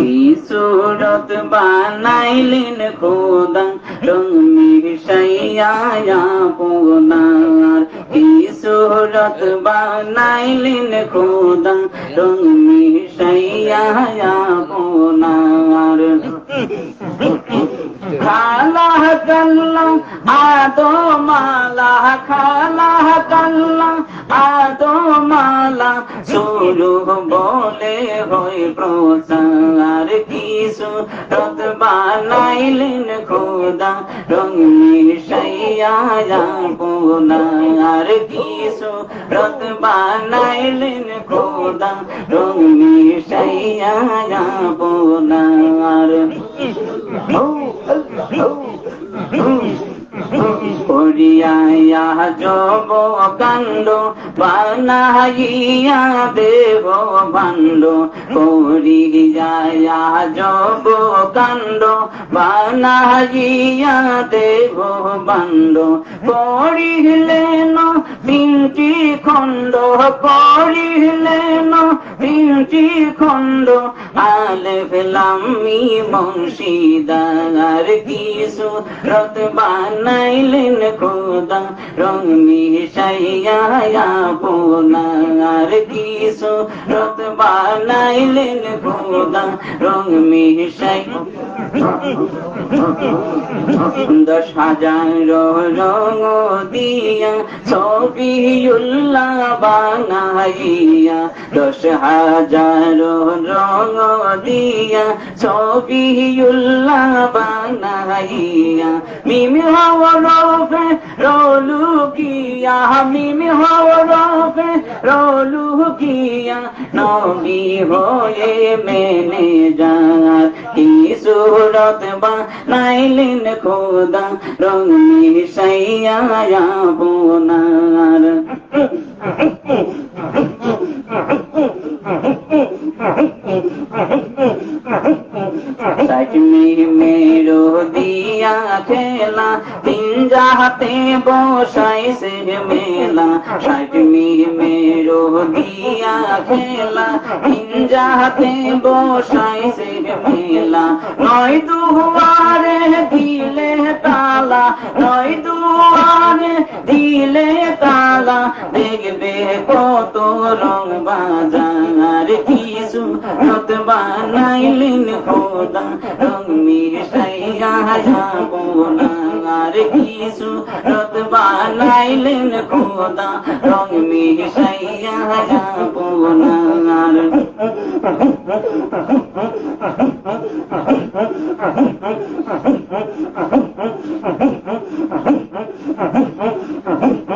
কি সুরত বানাইলেন খোদা রং মিশাইয়া পোনার কি সুরত বানাইলেন খোদা রং মিশাইয়া পোনার খালা কাল্লা, আদো মালা, খালা কাল্লা, আদো মালা শুরু বলে হই প্রসার কিছু রত বানাইলেন খোদা রং মিশাইয়া পোনার কিছু রত বানাইলেন খোদা রং মিশাইয়া পোনার করিয়া জব কাণ্ড বানাইয়া দেব ভাণ্ড যায়া যব কাণ্ড বানাইয়া দেব ভাণ্ড করিলেন তিনটি খণ্ড করিলেন তিনটি খণ্ড আলে ফেলামি বংশীদার কিছু। রত বানাইলেন খোদা, রং মিশাইয়া পোনার কিছু। রত বানাইলেন খোদা, রং মিশাই দশ হাজার রং দিয়া বানাইয়া দশ হাজার রং দিয়া ছবিউল্লাহ বানাইয়া মিমি হওয়ারফে রলু কিয়া মিমি হওয়ারফে রলু কিয়া নবী হয়ে মেনে কি সুরত খোদা, রং মিশাইয়া বোনার সাজমি মেরো দিয়া খেলা তিন যাহাতে বসাই সে মেলা সাজমি মেরো দিয়া খেলা তিন যাহাতে বসাই সে মেলা নয় দুয়ারে দিলে তালা নয় দুয়ারে দিলে তালা দেখবে কত রং বাজার। কিছু রত বানাইলেন খোদা, রং মিশাইয়া বোনার কিছু রত বানাইলেন খোদা, রং মিশাইয়া বোনার